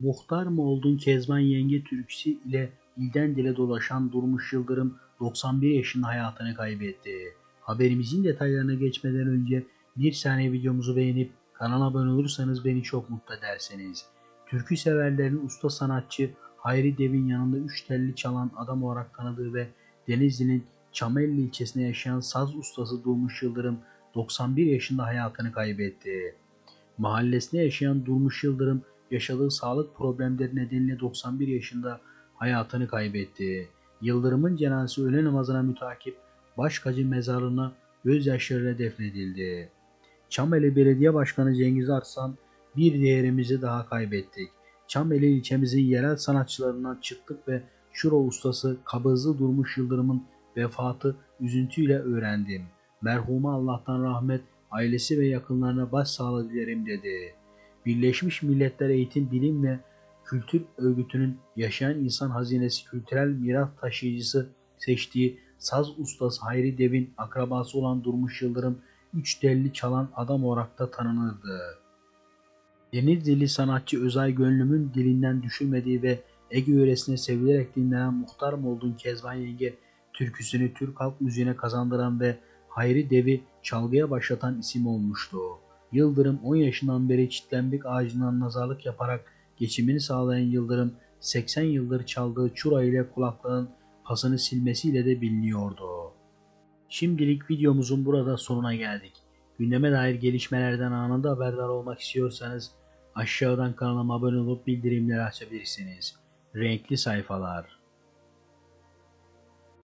Muhtar mı oldun Kezban Yenge türküsü ile ilden dile dolaşan Durmuş Yıldırım 91 yaşında hayatını kaybetti. Haberimizin detaylarına geçmeden önce bir saniye videomuzu beğenip kanala abone olursanız beni çok mutlu edersiniz. Türkü severlerin usta sanatçı Hayri Dev'in yanında üç telli çalan adam olarak tanıdığı ve Denizli'nin Çamelli ilçesinde yaşayan saz ustası Durmuş Yıldırım 91 yaşında hayatını kaybetti. Mahallesinde yaşayan Durmuş Yıldırım yaşadığı sağlık problemleri nedeniyle 91 yaşında hayatını kaybetti. Yıldırım'ın cenazesi öğle namazına mütakip Başkacı mezarlığına gözyaşlarıyla defnedildi. Çameli Belediye Başkanı Cengiz Arslan bir değerimizi daha kaybettik. Çameli ilçemizin yerel sanatçılarından çıktık ve şuro ustası Kabızlı Durmuş Yıldırım'ın vefatı üzüntüyle öğrendim. Merhuma Allah'tan rahmet, ailesi ve yakınlarına başsağlığı dilerim dedi. Birleşmiş Milletler Eğitim Bilim ve Kültür Örgütü'nün yaşayan insan hazinesi kültürel miras taşıyıcısı seçtiği saz ustası Hayri Dev'in akrabası olan Durmuş Yıldırım üç telli çalan adam olarak da tanınırdı. Denizlili sanatçı Özay Gönlüm'ün dilinden düşürmediği ve Ege yöresine sevilerek dinlenen Muhtar mı oldun Kezban Yenge türküsünü Türk halk müziğine kazandıran ve Hayri Dev'i çalgıya başlatan isim olmuştu. Yıldırım 10 yaşından beri çitlenbik ağacından nazarlık yaparak geçimini sağlayan Yıldırım 80 yıldır çaldığı çura ile kulakların pasını silmesiyle de biliniyordu. Şimdilik videomuzun burada sonuna geldik. Gündeme dair gelişmelerden anında haberdar olmak istiyorsanız aşağıdan kanalıma abone olup bildirimleri açabilirsiniz. Renkli sayfalar.